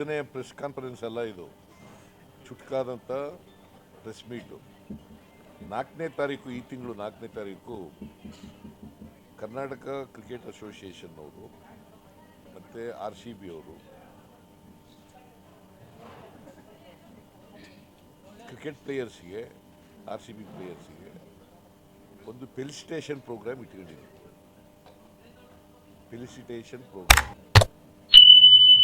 ಇದನ್ನೇ press conference ಅಲ್ಲ ಇದು. ಚುಟ್ಕಾದಂಥ ಪ್ರೆಸ್ ಮೀಟು. ನಾಲ್ಕನೇ ತಾರೀಕು, ಈ ತಿಂಗಳು ನಾಲ್ಕನೇ ತಾರೀಕು ಕರ್ನಾಟಕ ಕ್ರಿಕೆಟ್ ಅಸೋಸಿಯೇಷನ್ ಅವರು, ಮತ್ತು ಆರ್ ಸಿ ಬಿ ಅವರು. ಕ್ರಿಕೆಟ್ ಪ್ಲೇಯರ್ಸ್ಗೆ, ಆರ್ ಸಿ ಬಿ ಪ್ಲೇಯರ್ಸಿಗೆ ಒಂದು ಫೆಲಿಸಿಟೇಷನ್ ಪ್ರೋಗ್ರಾಮ್ ಇಟ್ಕೊಂಡಿದ್ದೀವಿ ಫೆಲಿಸಿಟೇಷನ್ ಪ್ರೋಗ್ರಾಮ್.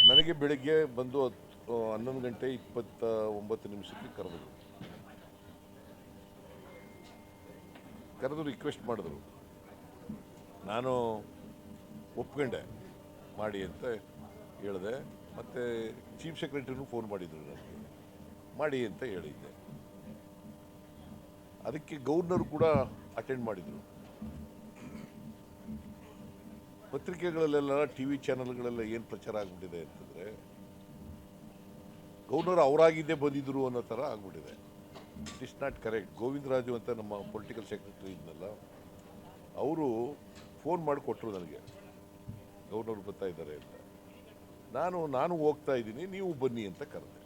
ನನಗೆ ಬೆಳಗ್ಗೆ ಬಂದು ಹತ್ತು ಹನ್ನೊಂದು ಗಂಟೆ ಇಪ್ಪತ್ತ ಒಂಬತ್ತು ನಿಮಿಷಕ್ಕೆ ಕರೆದರು. ಕರೆದು ರಿಕ್ವೆಸ್ಟ್ ಮಾಡಿದ್ರು. ನಾನು ಒಪ್ಕೊಂಡೆ, ಮಾಡಿ ಅಂತ ಹೇಳಿದೆ. ಮತ್ತು ಚೀಫ್ ಸೆಕ್ರೆಟರಿನೂ ಫೋನ್ ಮಾಡಿದರು ನನಗೆ. ಮಾಡಿ ಅಂತ ಹೇಳಿದ್ದೆ. ಅದಕ್ಕೆ ಗೌರ್ನರ್ ಕೂಡ ಅಟೆಂಡ್ ಮಾಡಿದರು. ಪತ್ರಿಕೆಗಳಲ್ಲೆಲ್ಲ ಟಿ ವಿ ಚಾನಲ್ಗಳೆಲ್ಲ ಏನು ಪ್ರಚಾರ ಆಗ್ಬಿಟ್ಟಿದೆ ಅಂತಂದರೆ ಗೌರ್ನರ್ ಅವರಾಗಿದ್ದೇ ಬಂದಿದ್ರು ಅನ್ನೋ ಥರ ಆಗ್ಬಿಟ್ಟಿದೆ. It is not correct Govindaraju ಅಂತ ನಮ್ಮ ಪೊಲಿಟಿಕಲ್ ಸೆಕ್ರೆಟರಿ ಇದ್ನಲ್ಲ, ಅವರು ಫೋನ್ ಮಾಡಿ ಕೊಟ್ಟರು ನನಗೆ. ಗೌರ್ನರ್ ಬರ್ತಾ ಇದ್ದಾರೆ ಅಂತ. ನಾನು ನಾನು ಹೋಗ್ತಾ ಇದ್ದೀನಿ, ನೀವು ಬನ್ನಿ ಅಂತ ಕರೆದೆ.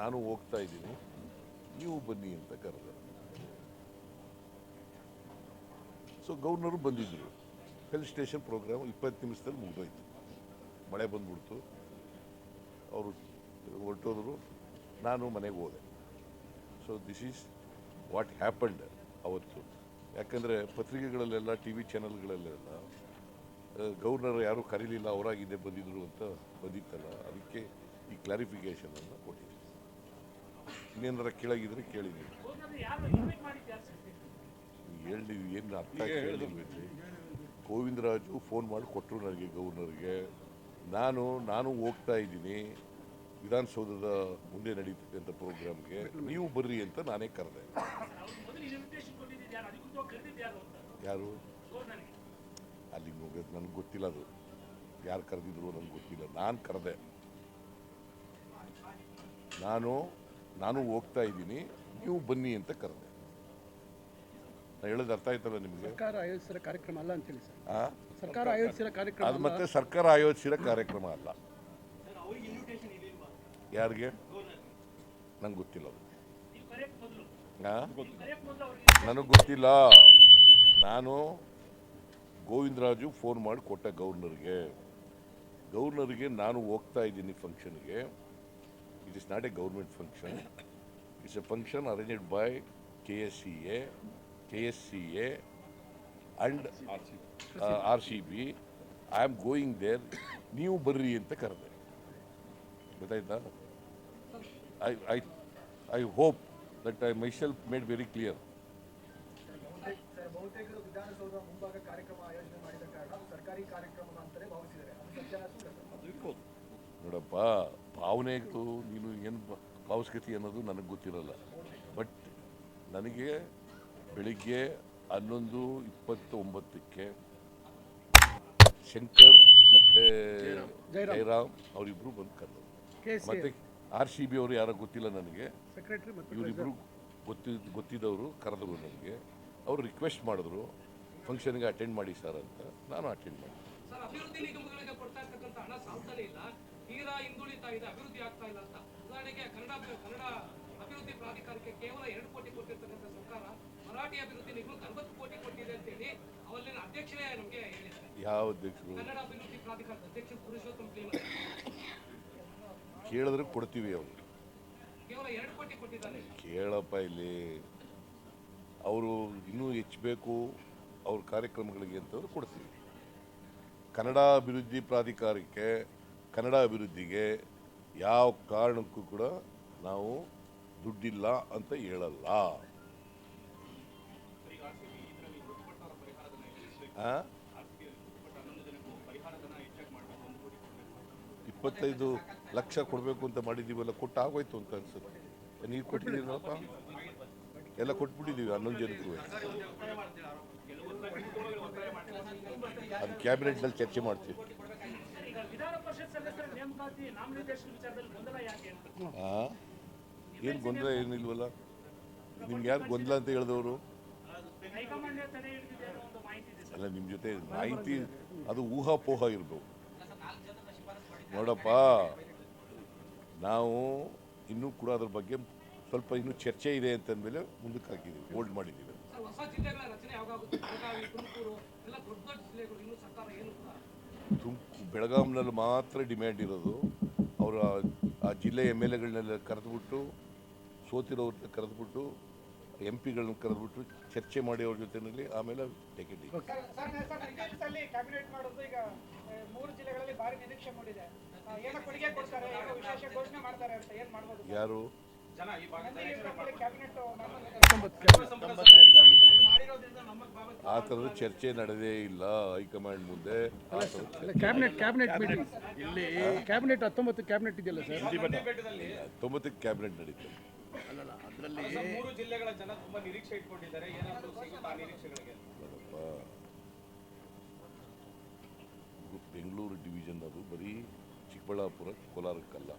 ನಾನು ಹೋಗ್ತಾ ಇದ್ದೀನಿ, ನೀವು ಬನ್ನಿ ಅಂತ ಕರೆದೆ. ಸೊ ಗೌರ್ನರು ಬಂದಿದ್ದರು ಹಿಲ್ ಸ್ಟೇಷನ್ ಪ್ರೋಗ್ರಾಮ್ ಇಪ್ಪತ್ತು ನಿಮಿಷದಲ್ಲಿ ಮುಗಿದೋಯ್ತು. ಮಳೆ ಬಂದ್ಬಿಡ್ತು. ಅವರು ಹೊರಟೋದ್ರು. ನಾನು ಮನೆಗೆ ಹೋದೆ. So this is what happened ಅವತ್ತು. ಯಾಕಂದರೆ ಪತ್ರಿಕೆಗಳಲ್ಲೆಲ್ಲ ಟಿ ವಿ ಚಾನಲ್ಗಳಲ್ಲೆಲ್ಲ ಗವರ್ನರ್ ಯಾರೂ ಕರೀಲಿಲ್ಲ ಅವರಾಗಿದೆ ಬಂದಿದ್ರು ಅಂತ ಬಂದಿತ್ತಲ್ಲ. ಅದಕ್ಕೆ ಈ ಕ್ಲಾರಿಫಿಕೇಷನನ್ನು ಕೊಟ್ಟಿದ್ದೀನಿ ಇನ್ನೇನಾರ ಕೇಳಾಗಿದ್ರೆ ಕೇಳಿದ್ದೀನಿ ಹೇಳಿ ಏನು ಅರ್ಥ ಕೇಳಿದ್ವಿ ಗೋವಿಂದರಾಜು ಫೋನ್ ಮಾಡಿ ಕೊಟ್ಟರು ನನಗೆ ಗವರ್ನರ್ಗೆ ನಾನು ನಾನು ಹೋಗ್ತಾ ಇದ್ದೀನಿ. ವಿಧಾನಸೌಧದ ಮುಂದೆ ನಡೀತಕ್ಕಂಥ ಪ್ರೋಗ್ರಾಮ್ಗೆ. ನೀವು ಬರ್ರಿ ಅಂತ ನಾನೇ ಕರೆದೆ. ಯಾರು? ಅಲ್ಲಿಗೆ ಹೋಗೋದು ನನಗೆ ಗೊತ್ತಿಲ್ಲ ಅದು. ಯಾರು ಕರೆದಿದ್ರು ನನಗೆ ಗೊತ್ತಿಲ್ಲ. ನಾನು ಕರೆದೆ. ನಾನು ನಾನು ಹೋಗ್ತಾ ಇದ್ದೀನಿ. ನೀವು ಬನ್ನಿ ಅಂತ ಕರೆದೆ. ಹೇಳೋದು ಅರ್ಥ ಆಯ್ತಲ್ಲ ನಿಮಗೆ? ಸರ್ಕಾರ ಆಯೋಜಿಸಿರೋ ಕಾರ್ಯಕ್ರಮ ಅಲ್ಲ ಅಂತ ಹೇಳಿ ಸರ್. ಆ? ಸರ್ಕಾರ ಆಯೋಜಿಸಿರೋ ಕಾರ್ಯಕ್ರಮ ಅದು ಮತ್ತೆ ಸರ್ಕಾರ ಆಯೋಜಿಸಿರೋ ಕಾರ್ಯಕ್ರಮ ಅಲ್ಲ. ಯಾರಿಗೆ? ನಂಗೆ ಗೊತ್ತಿಲ್ಲ ಅದು. ನನಗೆ ಗೊತ್ತಿಲ್ಲ. ನಾನು ಗೋವಿಂದರಾಜು ಫೋನ್ ಮಾಡಿ ಕೊಟ್ಟ ಗೌರ್ನರ್ಗೆ. ಗೌರ್ನರ್ಗೆ ನಾನು ಹೋಗ್ತಾ ಇದ್ದೀನಿ ಫಂಕ್ಷನ್ಗೆ. It is not a government function it's a function arranged by K S C A K S C A and R C B I am going there ನೀವು ಬರ್ರಿ ಅಂತ ಕರೆದೆ. ಗೊತ್ತಾಯ್ತಾ? I I I hope that I myself made very clear ನೋಡಪ್ಪ ಭಾವನೆಗಳು ನೀನು ಏನು ಭಾವಸ್ಕತಿ ಅನ್ನೋದು ನನಗೆ ಗೊತ್ತಿರಲ್ಲ. ಬಟ್ ನನಗೆ ಬೆಳಿಗ್ಗೆ ಹನ್ನೊಂದು ಇಪ್ಪತ್ತೊಂಬತ್ತಕ್ಕೆ ಶಂಕರ್ ಮತ್ತು ಜಯರಾಮ್. ಅವರಿಬ್ರು ಅವರಿಬ್ಬರು ಬಂದು ಕರೆದರು. ಮತ್ತು ಆರ್ ಸಿ ಬಿ ಅವರು ಯಾರೋ ಗೊತ್ತಿಲ್ಲ ನನಗೆ. ಸೆಕ್ರೆಟರಿ ಮತ್ತು ಇವರಿಬ್ಬರು ಗೊತ್ತಿ ಗೊತ್ತಿದ್ದವರು ಕರೆದರು ನನಗೆ. ಅವರು ರಿಕ್ವೆಸ್ಟ್ ಮಾಡಿದ್ರು ಫಂಕ್ಷನ್ಗೆ ಅಟೆಂಡ್ ಮಾಡಿ ಸರ್ ಅಂತ. ನಾನು ಅಟೆಂಡ್ ಮಾಡಿದೆ. ಸರ್ ಅಭಿವೃದ್ಧಿ ನಿಗಮಗಳಿಗೆ ಕೊಡ್ತಾ ಇರ್ತಕ್ಕಂಥ ಹಣ ಸಾಲ್ತಾನೆ ಇಲ್ಲ. ತೀರಾ ಹಿಂದುಳಿತಾ ಇದೆ ಅಭಿವೃದ್ಧಿ ಆಗ್ತಾ ಇಲ್ಲ ಅಂತ. ಉದಾಹರಣೆಗೆ ಕನ್ನಡ ಕನ್ನಡ ಯಾವ ಅಧ್ಯಕ್ಷರು? ಕೇಳಿದ್ರೆ ಕೊಡ್ತೀವಿ ಅವರು. ಕೇಳಪ್ಪ ಇಲ್ಲಿ. ಅವರು ಇನ್ನೂ ಹೆಚ್ಚಬೇಕು. ಅವ್ರ ಕಾರ್ಯಕ್ರಮಗಳಿಗೆ ಅಂತಂದ್ರೆ ಕೊಡ್ತೀವಿ. ಕನ್ನಡ ಅಭಿವೃದ್ಧಿ ಪ್ರಾಧಿಕಾರಕ್ಕೆ ಕನ್ನಡ ಅಭಿವೃದ್ಧಿಗೆ ಯಾವ ಕಾರಣಕ್ಕೂ ಕೂಡ ನಾವು ದುಡ್ಡಿಲ್ಲ ಅಂತ ಹೇಳಲ್ಲ. ಆ? ಇಪ್ಪತ್ತೈದು ಲಕ್ಷ ಕೊಡಬೇಕು ಅಂತ ಮಾಡಿದ್ದೀವಲ್ಲ ಕೊಟ್ಟು ಆಗೋಯ್ತು ಅಂತ ಅನ್ಸುತ್ತೆ. ನೀವು ಕೊಟ್ಟಿದ್ದೀರಲ್ಲಪ್ಪ? ಎಲ್ಲ ಕೊಟ್ಬಿಟ್ಟಿದ್ದೀವಿ, ಹನ್ನೊಂದು ಜನಕ್ಕೂ. ಅದು ಕ್ಯಾಬಿನೆಟ್ನಲ್ಲಿ ಚರ್ಚೆ ಮಾಡ್ತೀವಿ. ಆ? ಏನು ಗೊಂದಲ ಏನಿಲ್ವಲ್ಲ? ನಿಮ್ಗೆ ಯಾರು ಗೊಂದಲ ಅಂತ ಹೇಳಿದವರು? ಅಲ್ಲ ನಿಮ್ಮ ಜೊತೆ ಮಾಹಿತಿ, ಅದು ಊಹಾಪೋಹ ಇರ್ಬೋದು ನೋಡಪ್ಪ ನಾವು ಇನ್ನೂ ಕೂಡ ಅದ್ರ ಬಗ್ಗೆ ಸ್ವಲ್ಪ ಇನ್ನೂ ಚರ್ಚೆ ಇದೆ ಅಂತಂದಮೇಲೆ ಮುಂದಕ್ಕೆ ಹಾಕಿದ್ದೀವಿ ಹೋಲ್ಡ್ ಮಾಡಿದ್ದೀವಿ. ತುಮಕೂರು ಬೆಳಗಾಂನಲ್ಲಿ ಮಾತ್ರ ಡಿಮ್ಯಾಂಡ್ ಇರೋದು. ಅವರ ಆ ಜಿಲ್ಲೆ ಎಂ ಎಲ್ ಎಗಳನ್ನೆಲ್ಲ ಕರೆದುಬಿಟ್ಟು ಸೋತಿರೋರ್ನ ಕರೆದುಬಿಟ್ಟು ಎಂ ಪಿಗಳನ್ನ ಕರೆದುಬಿಟ್ಟು ಚರ್ಚೆ ಮಾಡಿ ಅವ್ರ ಜೊತೆಯಲ್ಲಿ ಆಮೇಲೆ ticket sir sir sir cabinet ಮಾಡೋದು ಈಗ ಮೂರು ಜಿಲ್ಲೆಗಳಲ್ಲಿ ಭಾರಿ ನಿರೀಕ್ಷೆ ಮೂಡಿದೆ. ಆ, ಏನೋ ಕೊಡ್ತಾರೆ ವಿಶೇಷ ಘೋಷಣೆ ಮಾಡ್ತಾರೆ ಅಂತ ಏನ್ ಮಾಡ್ಬೋದು ಸರ್? ಯಾರು? ಆ ಥರದ ಚರ್ಚೆ ನಡೆದೇ ಇಲ್ಲ ಹೈಕಮಾಂಡ್ ಮುಂದೆ. ಕ್ಯಾಬಿನೆಟ್ ಕ್ಯಾಬಿನೆಟ್ ಮೀಟಿಂಗ್ ಇಲ್ಲಿ ಕ್ಯಾಬಿನೆಟ್ ಹತ್ತೊಂಬತ್ತು ಕ್ಯಾಬಿನೆಟ್ ಇದೆಯಲ್ಲ ಸರ್? ಹತ್ತೊಂಬತ್ತು ಕ್ಯಾಬಿನೆಟ್ ನಡೀತದೆ. ಮೂರು ಜಿಲ್ಲೆಗಳ ಜನ ತುಂಬಾ ನಿರೀಕ್ಷೆ ಇಟ್ಕೊಂಡಿದ್ದಾರೆ. ಏನಾದರೂ ಸಿಗುತ್ತಾ ನಿರೀಕ್ಷೆಗಳಿಗೆ? ಬೆಂಗಳೂರು ಡಿವಿಷನ್ ಅದು. ಬರೀ ಚಿಕ್ಕಬಳ್ಳಾಪುರ ಕೋಲಾರಕ್ಕಲ್ಲ.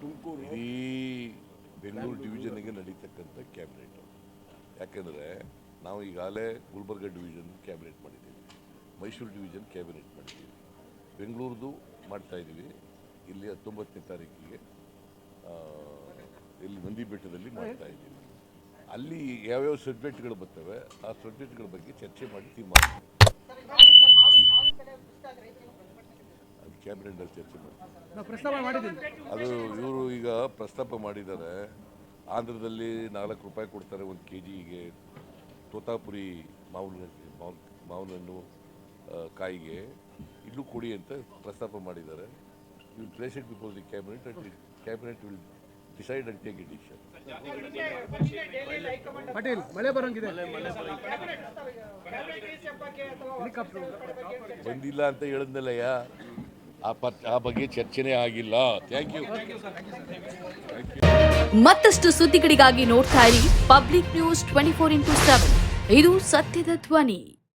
ತುಮಕೂರು. ಇಡೀ ಬೆಂಗಳೂರು ಡಿವಿಷನ್ಗೆ ನಡೀತಕ್ಕಂಥ ಕ್ಯಾಬಿನೆಟ್ ಯಾಕೆಂದರೆ ನಾವು ಈಗಾಗಲೇ ಗುಲ್ಬರ್ಗ ಡಿವಿಷನ್ ಕ್ಯಾಬಿನೆಟ್ ಮಾಡಿದ್ದೀವಿ. ಮೈಸೂರು ಡಿವಿಷನ್ ಕ್ಯಾಬಿನೆಟ್ ಮಾಡಿದ್ದೀವಿ. ಬೆಂಗಳೂರದು ಮಾಡ್ತಾ ಇದ್ದೀವಿ. ಇಲ್ಲಿ ಹತ್ತೊಂಬತ್ತನೇ ತಾರೀಕಿಗೆ ಆ, ಇಲ್ಲಿ ನಂದಿ ಬೆಟ್ಟದಲ್ಲಿ ಮಾಡ್ತಾ ಇದ್ದೀವಿ ಅಲ್ಲಿ ಯಾವ್ಯಾವ ಸಬ್ಜೆಕ್ಟ್ಗಳು ಬರ್ತವೆ ಆ ಸಬ್ಜೆಕ್ಟ್ಗಳ ಬಗ್ಗೆ ಚರ್ಚೆ ಮಾಡಿ ತೀರ್ಮಾನ ಅದು ಚರ್ಚೆ ಮಾಡ್ತೀವಿ ಮಾಡಿದ್ದೀನಿ ಅದು ಇವರು ಈಗ ಪ್ರಸ್ತಾಪ ಮಾಡಿದ್ದಾರೆ. ಆಂಧ್ರದಲ್ಲಿ ನಾಲ್ಕು ರೂಪಾಯಿ ಕೊಡ್ತಾರೆ ಒಂದು ಕೆ ಜಿಗೆ ತೋತಾಪುರಿ ಮಾವಿನ ಮಾವಿನ ಹಣ್ಣು ಕಾಯಿಗೆ. ಇಲ್ಲೂ ಕೊಡಿ ಅಂತ ಪ್ರಸ್ತಾಪ ಮಾಡಿದ್ದಾರೆ. Will place it before the cabinet and cabinet will decide and take decision Patel ಮಳೆ ಬರಂಗಿದೆ. ಬಂದಿಲ್ಲ ಅಂತ ಹೇಳಿದ್ನಲ್ಲಯ್ಯ ಆ ಪತ್ ಆ ಬಗ್ಗೆ ಚರ್ಚೆನೇ ಆಗಿಲ್ಲ. ಥ್ಯಾಂಕ್ ಯು ಮತ್ತಷ್ಟು ಸುದ್ದಿಗಳಿಗಾಗಿ ನೋಡ್ತಾ ಇರಿ public news twenty four into seven ಇದು ಸತ್ಯದ ಧ್ವನಿ.